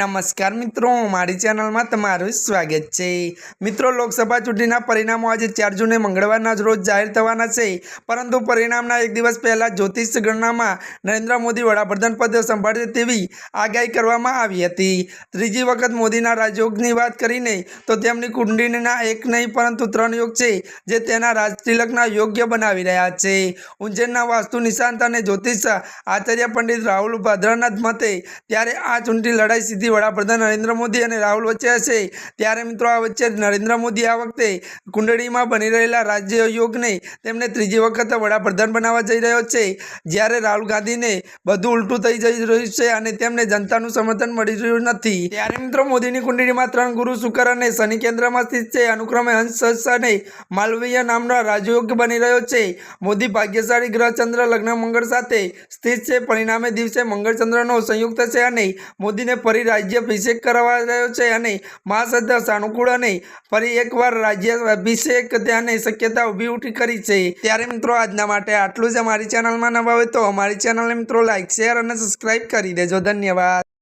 નમસ્કાર મિત્રો, મારી ચેનલમાં તમારું સ્વાગત છે. મિત્રો, લોકસભા ચૂંટણીના પરિણામો આજે ચાર જૂને મંગળવારના જ રોજ જાહેર થવાના છે. પરંતુ પરિણામના એક દિવસ પહેલાં જ્યોતિષ ગણનામાં નરેન્દ્ર મોદી વડાપ્રધાન પદ સંભાળશે તેવી આગાહી કરવામાં આવી હતી. ત્રીજી વખત મોદીના રાજયોગની વાત કરીને તો તેમની કુંડળીના એક નહીં, પરંતુ ત્રણ યોગ છે, જે તેના રાજતિલકના યોગ્ય બનાવી રહ્યા છે. ઉજ્જૈનના વાસ્તુ નિશાંત અને જ્યોતિષ આચાર્ય પંડિત રાહુલ ભાદ્રાના મતે, ત્યારે આ ચૂંટણી લડાઈ સીધી વડાપ્રધાન નરેન્દ્ર મોદી અને રાહુલ વચ્ચે હશે. ત્યારે મિત્રો આ વચ્ચે નરેન્દ્ર મોદી આ વખતે કુંડળીમાં બની રહેલા રાજ્ય યોગને તેમને ત્રીજી વખત વડાપ્રધાન બનાવવા જઈ રહ્યો છે. જ્યારે રાહુલ ગાંધીને બધું ઉલટું થઈ જઈ રહ્યું છે અને તેમને જનતાનું સમર્થન મળી રહ્યું નથી. ત્યારે મિત્રો મોદીની કુંડળીમાં ત્રણ ગુરુ શુક્ર અને શનિ કેન્દ્રમાં સ્થિત છે. અનુક્રમે હંસ અને માલવીય નામનો રાજયોગ બની રહ્યો છે. મોદી ભાગ્યશાળી ગ્રહ ચંદ્ર લગ્ન મંગળ સાથે સ્થિત છે. પરિણામે દિવસે મંગળ ચંદ્રનો સંયુક્ત છે અને મોદીને ફરી રાજ્ય અભિષેક કરવા રહ્યો છે અને મહાસદ્ધા સાનુકૂળ અને ફરી એકવાર રાજ્ય અભિષેક ત્યાંની શક્યતા ઊભી ઉઠી કરી છે. ત્યારે મિત્રો આજના માટે આટલું જ. અમારી ચેનલમાં નવા હોય તો અમારી ચેનલને મિત્રો લાઈક શેર અને સબસ્ક્રાઈબ કરી દેજો. ધન્યવાદ.